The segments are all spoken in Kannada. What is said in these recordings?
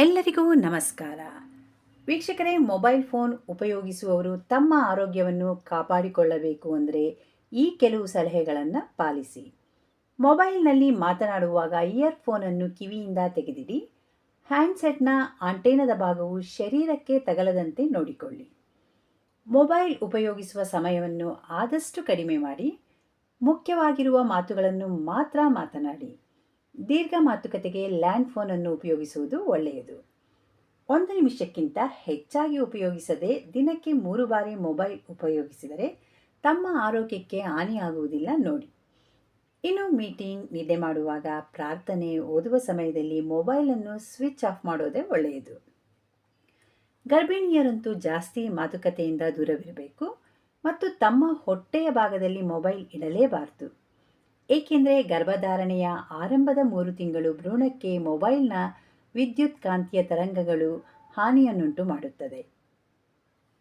ಎಲ್ಲರಿಗೂ ನಮಸ್ಕಾರ. ವೀಕ್ಷಕರೇ, ಮೊಬೈಲ್ ಫೋನ್ ಉಪಯೋಗಿಸುವವರು ತಮ್ಮ ಆರೋಗ್ಯವನ್ನು ಕಾಪಾಡಿಕೊಳ್ಳಬೇಕು ಅಂದರೆ ಈ ಕೆಲವು ಸಲಹೆಗಳನ್ನು ಪಾಲಿಸಿ. ಮೊಬೈಲ್ನಲ್ಲಿ ಮಾತನಾಡುವಾಗ ಇಯರ್ಫೋನನ್ನು ಕಿವಿಯಿಂದ ತೆಗೆದಿಡಿ. ಹ್ಯಾಂಡ್ಸೆಟ್ನ ಆಂಟೇನದ ಭಾಗವು ಶರೀರಕ್ಕೆ ತಗಲದಂತೆ ನೋಡಿಕೊಳ್ಳಿ. ಮೊಬೈಲ್ ಉಪಯೋಗಿಸುವ ಸಮಯವನ್ನು ಆದಷ್ಟು ಕಡಿಮೆ ಮಾಡಿ. ಮುಖ್ಯವಾಗಿರುವ ಮಾತುಗಳನ್ನು ಮಾತ್ರ ಮಾತನಾಡಿ. ದೀರ್ಘ ಮಾತುಕತೆಗೆ ಲ್ಯಾಂಡ್ ಫೋನನ್ನು ಉಪಯೋಗಿಸುವುದು ಒಳ್ಳೆಯದು. ಒಂದು ನಿಮಿಷಕ್ಕಿಂತ ಹೆಚ್ಚಾಗಿ ಉಪಯೋಗಿಸದೆ ದಿನಕ್ಕೆ ಮೂರು ಬಾರಿ ಮೊಬೈಲ್ ಉಪಯೋಗಿಸಿದರೆ ತಮ್ಮ ಆರೋಗ್ಯಕ್ಕೆ ಹಾನಿಯಾಗುವುದಿಲ್ಲ ನೋಡಿ. ಇನ್ನು ಮೀಟಿಂಗ್ ನಿದ್ದೆ ಮಾಡುವಾಗ ಪ್ರಾರ್ಥನೆ ಓದುವ ಸಮಯದಲ್ಲಿ ಮೊಬೈಲನ್ನು ಸ್ವಿಚ್ ಆಫ್ ಮಾಡೋದೇ ಒಳ್ಳೆಯದು. ಗರ್ಭಿಣಿಯರಂತೂ ಜಾಸ್ತಿ ಮಾತುಕತೆಯಿಂದ ದೂರವಿರಬೇಕು ಮತ್ತು ತಮ್ಮ ಹೊಟ್ಟೆಯ ಭಾಗದಲ್ಲಿ ಮೊಬೈಲ್ ಇಡಲೇಬಾರದು. ಏಕೆಂದರೆ ಗರ್ಭಧಾರಣೆಯ ಆರಂಭದ ಮೂರು ತಿಂಗಳು ಭ್ರೂಣಕ್ಕೆ ಮೊಬೈಲ್ನ ವಿದ್ಯುತ್ ಕಾಂತೀಯ ತರಂಗಗಳು ಹಾನಿಯನ್ನುಂಟು ಮಾಡುತ್ತದೆ.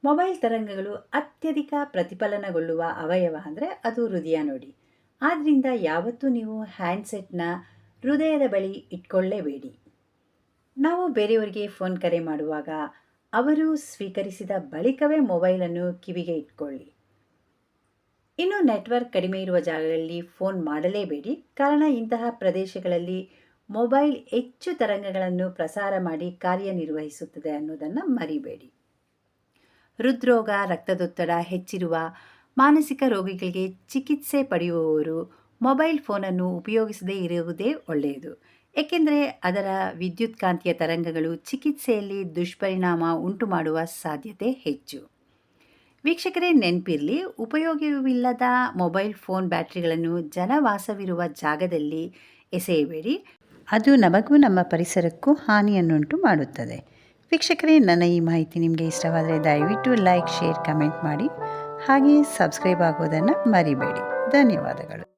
ಮೊಬೈಲ್ ತರಂಗಗಳು ಅತ್ಯಧಿಕ ಪ್ರತಿಫಲನಗೊಳ್ಳುವ ಅವಯವ ಅಂದರೆ ಅದು ಹೃದಯ ನೋಡಿ. ಆದ್ದರಿಂದ ಯಾವತ್ತೂ ನೀವು ಹ್ಯಾಂಡ್ಸೆಟ್ನ ಹೃದಯದ ಬಳಿ ಇಟ್ಕೊಳ್ಳೇಬೇಡಿ. ನಾವು ಬೇರೆಯವರಿಗೆ ಫೋನ್ ಕರೆ ಮಾಡುವಾಗ ಅವರು ಸ್ವೀಕರಿಸಿದ ಬಳಿಕವೇ ಮೊಬೈಲನ್ನು ಕಿವಿಗೆ ಇಟ್ಕೊಳ್ಳಿ. ಇನ್ನು ನೆಟ್ವರ್ಕ್ ಕಡಿಮೆ ಇರುವ ಜಾಗಗಳಲ್ಲಿ ಫೋನ್ ಮಾಡಲೇಬೇಡಿ. ಕಾರಣ ಇಂತಹ ಪ್ರದೇಶಗಳಲ್ಲಿ ಮೊಬೈಲ್ ಹೆಚ್ಚು ತರಂಗಗಳನ್ನು ಪ್ರಸಾರ ಮಾಡಿ ಕಾರ್ಯನಿರ್ವಹಿಸುತ್ತದೆ ಅನ್ನೋದನ್ನು ಮರಿಬೇಡಿ. ಹೃದ್ರೋಗ, ರಕ್ತದೊತ್ತಡ ಹೆಚ್ಚಿರುವ ಮಾನಸಿಕ ರೋಗಿಗಳಿಗೆ ಚಿಕಿತ್ಸೆ ಪಡೆಯುವವರು ಮೊಬೈಲ್ ಫೋನನ್ನು ಉಪಯೋಗಿಸದೇ ಇರುವುದೇ ಒಳ್ಳೆಯದು. ಏಕೆಂದರೆ ಅದರ ವಿದ್ಯುತ್ಕಾಂತೀಯ ತರಂಗಗಳು ಚಿಕಿತ್ಸೆಯಲ್ಲಿ ದುಷ್ಪರಿಣಾಮ ಉಂಟು ಮಾಡುವ ಸಾಧ್ಯತೆ ಹೆಚ್ಚು. ವೀಕ್ಷಕರೇ, ನೆನಪಿರಲಿ, ಉಪಯೋಗವಿಲ್ಲದ ಮೊಬೈಲ್ ಫೋನ್ ಬ್ಯಾಟ್ರಿಗಳನ್ನು ಜನವಾಸವಿರುವ ಜಾಗದಲ್ಲಿ ಎಸೆಯಬೇಡಿ. ಅದು ನಮಗೂ ನಮ್ಮ ಪರಿಸರಕ್ಕೂ ಹಾನಿಯನ್ನುಂಟು ಮಾಡುತ್ತದೆ. ವೀಕ್ಷಕರೇ, ನನ್ನ ಈ ಮಾಹಿತಿ ನಿಮಗೆ ಇಷ್ಟವಾದರೆ ದಯವಿಟ್ಟು ಲೈಕ್, ಶೇರ್, ಕಮೆಂಟ್ ಮಾಡಿ. ಹಾಗೆಯೇ ಸಬ್ಸ್ಕ್ರೈಬ್ ಆಗೋದನ್ನು ಮರಿಬೇಡಿ. ಧನ್ಯವಾದಗಳು.